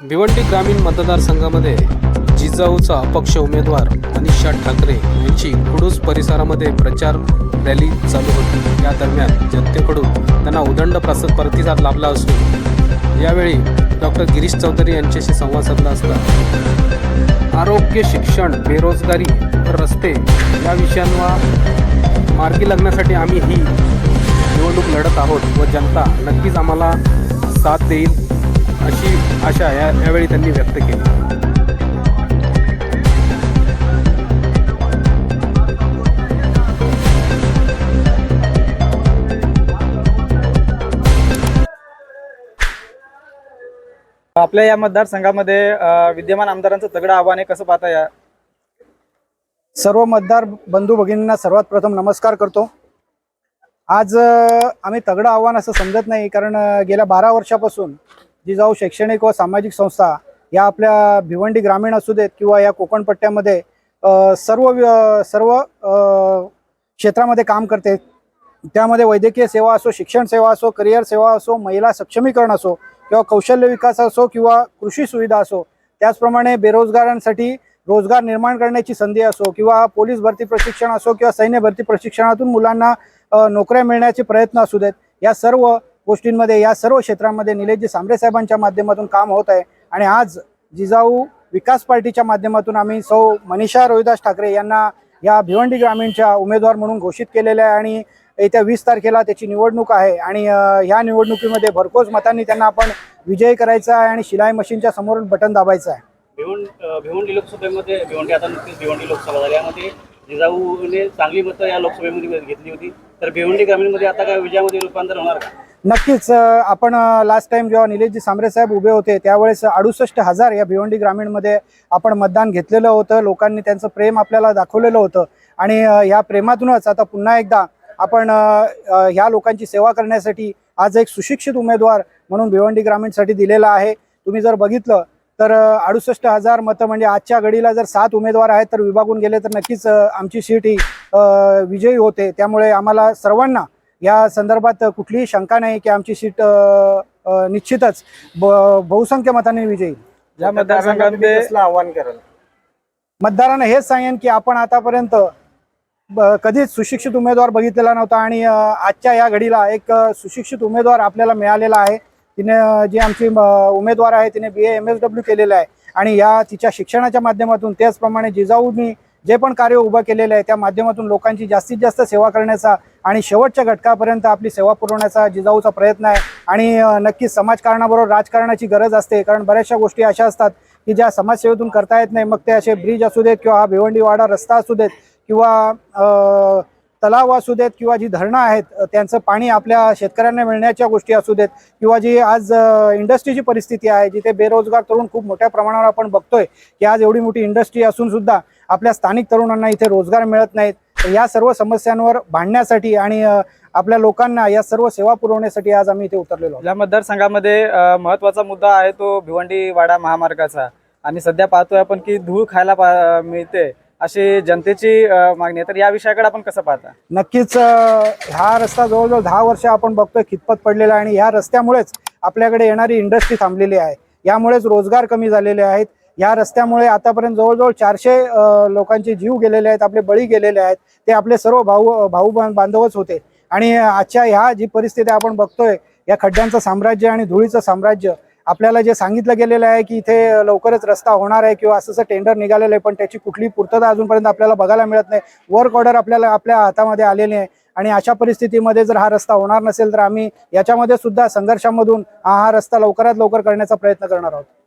भिवंडी ग्रामीण मतदारसंघामध्ये जिजाऊचा अपक्ष उमेदवार मनीषा ठाकरे यांची कुडूस परिसरामध्ये प्रचार रॅली चालू होती. या दरम्यान जनतेकडून त्यांना उदंड प्रसाद प्रतिसाद लाभला असून यावेळी डॉक्टर गिरीश चौधरी यांच्याशी संवाद साधला असता. आरोग्य शिक्षण बेरोजगारी रस्ते या विषयांवर मार्गी लागण्यासाठी आम्ही ही निवडणूक लढत आहोत व जनता नक्कीच आम्हाला साथ देईल. अशी आशा या यावेळी त्यांनी व्यक्त केली. आपल्या या मतदारसंघामध्ये विद्यमान आमदारांचं तगडं आव्हान आहे कसं पाहता या? सर्व मतदार बंधू भगिनींना सर्वात प्रथम नमस्कार करतो. आज आम्ही तगडं आव्हान असं समजत नाही कारण गेल्या बारा वर्षापासून जिजाऊ शैक्षणिक व सामाजिक संस्था या आपल्या भिवंडी ग्रामीण असू देत किंवा या कोकणपट्ट्यामध्ये सर्व सर्व क्षेत्रामध्ये काम करते. त्यामध्ये वैद्यकीय सेवा असो शिक्षण सेवा असो करिअर सेवा असो महिला सक्षमीकरण असो किंवा कौशल्य विकास असो किंवा कृषी सुविधा असो त्याचप्रमाणे बेरोजगारांसाठी रोजगार निर्माण करण्याची संधी असो किंवा पोलीस भरती प्रशिक्षण असो किंवा सैन्य भरती प्रशिक्षणातून मुलांना नोकऱ्या मिळण्याचे प्रयत्न असू देत या सर्व गोष्टींमध्ये या सर्व क्षेत्रामध्ये निलेशजी सांबरे साहेबांच्या माध्यमातून काम होत आहे. आणि आज जिजाऊ विकास पार्टीच्या माध्यमातून आम्ही सौ मनीषा रोहिदास ठाकरे यांना या भिवंडी ग्रामीणच्या उमेदवार म्हणून घोषित केलेल्या आहे आणि येत्या वीस तारखेला त्याची निवडणूक आहे. आणि ह्या निवडणुकीमध्ये भरघोस मतांनी त्यांना आपण विजयी करायचा आहे आणि शिलाई मशीनच्या समोर बटन दाबायचं आहे. भिवंडी लोकसभेमध्ये भिवंडी आता नुकतीच भिवंडी लोकसभा झाली. यामध्ये जिजाऊने चांगली मतं या लोकसभेमध्ये घेतली होती. तर भिवंडी ग्रामीणमध्ये आता काय विजयामध्ये रूपांतर होणार का? नक्कीच आपण लास्ट टाइम जेव्हा निलेशजी सांबरे साहेब उभे होते त्यावेळेस अडुसष्ट हजार या भिवंडी ग्रामीणमध्ये आपण मतदान घेतलेलं होतं. लोकांनी त्यांचं प्रेम आपल्याला दाखवलेलं होतं. आणि या प्रेमातूनच आता पुन्हा एकदा आपण ह्या लोकांची सेवा करण्यासाठी आज एक सुशिक्षित उमेदवार म्हणून भिवंडी ग्रामीणसाठी दिलेला आहे. तुम्ही जर बघितलं तर अडुसष्ट हजार मतं म्हणजे आजच्या घडीला जर सात उमेदवार आहेत तर विभागून गेले तर नक्कीच आमची सीट ही विजयी होते. त्यामुळे आम्हाला सर्वांना या संदर्भात कुठलीही शंका नाही की आमची सीट निश्चितच बहुसंख्य मतांनी विजयी. या मतदारसंघामध्ये आव्हान कराल? मतदारांना हेच सांगेन की आपण आतापर्यंत कधीच सुशिक्षित उमेदवार बघितलेला नव्हता आणि आजच्या या घडीला एक सुशिक्षित उमेदवार आपल्याला मिळालेला आहे. तिने जी आमची उमेदवार आहे तिने बी एम एस डब्ल्यू केलेलं आहे. आणि या तिच्या शिक्षणाच्या माध्यमातून त्याचप्रमाणे जिजाऊनी जे पण कार्य उभं केलेलं आहे त्या माध्यमातून लोकांची जास्तीत जास्त सेवा करण्याचा आणि शेवटच्या घटकापर्यंत आपली सेवा पुरवण्याचा जिजाऊचा प्रयत्न आहे. आणि नक्कीच समाजकारणाबरोबर राजकारणाची गरज असते. कारण बऱ्याचशा गोष्टी अशा असतात की ज्या समाजसेवेतून करता येत नाही. मग ते असे ब्रिज असू देत किंवा हा भिवंडीवाडा रस्ता असू देत किंवा तलाव असू देत किंवा जी धरणं आहेत त्यांचं पाणी आपल्या शेतकऱ्यांना मिळण्याच्या गोष्टी असू देत किंवा जी आज इंडस्ट्रीची परिस्थिती आहे जिथे बेरोजगार तरुण खूप मोठ्या प्रमाणावर आपण बघतोय की आज एवढी मोठी इंडस्ट्री असून सुद्धा आपल्या स्थानिक तरुणांना इथे रोजगार मिळत नाहीत. या सर्व समस्यांवर भांडण्यासाठी आणि आपल्या लोकांना या सर्व सेवा पुरवण्यासाठी आज आम्ही इथे उतरलेलो या मतदारसंघामध्ये महत्त्वाचा मुद्दा आहे तो भिवंडी वाडा महामार्गाचा. आणि सध्या पाहतोय आपण की धूळ खायला पा- मिळते. अशी जनतेची मागणी आहे. तर या विषयाकडे आपण कसं पाहता? नक्कीच हा रस्ता जवळजवळ दहा वर्ष आपण बघतोय खितपत पडलेला आहे. आणि ह्या रस्त्यामुळेच आपल्याकडे येणारी इंडस्ट्री थांबलेली आहे. यामुळेच रोजगार कमी झालेले आहेत. या रस्त्यामुळे आतापर्यंत जवळजवळ चारशे लोकांचे जीव गेलेले आहेत आपले बळी गेलेले आहेत. ते आपले सर्व भाऊ भाऊ बां- बांधवच होते. आणि आजच्या ह्या जी परिस्थिती आपण बघतोय या खड्ड्यांचं साम्राज्य आणि धुळीचं साम्राज्य आपल्याला जे सांगितलं गेलेलं आहे की इथे लवकरच रस्ता होणार आहे किंवा असं टेंडर निघालेलं आहे पण त्याची कुठली पूर्तता अजूनपर्यंत आपल्याला बघायला मिळत नाही. वर्क ऑर्डर आपल्याला आपल्या हातामध्ये आलेली आहे. आणि अशा परिस्थितीमध्ये जर हा रस्ता होणार नसेल तर आम्ही याच्यामध्ये सुद्धा संघर्षामधून हा हा रस्ता लवकरात लवकर करण्याचा प्रयत्न करणार आहोत.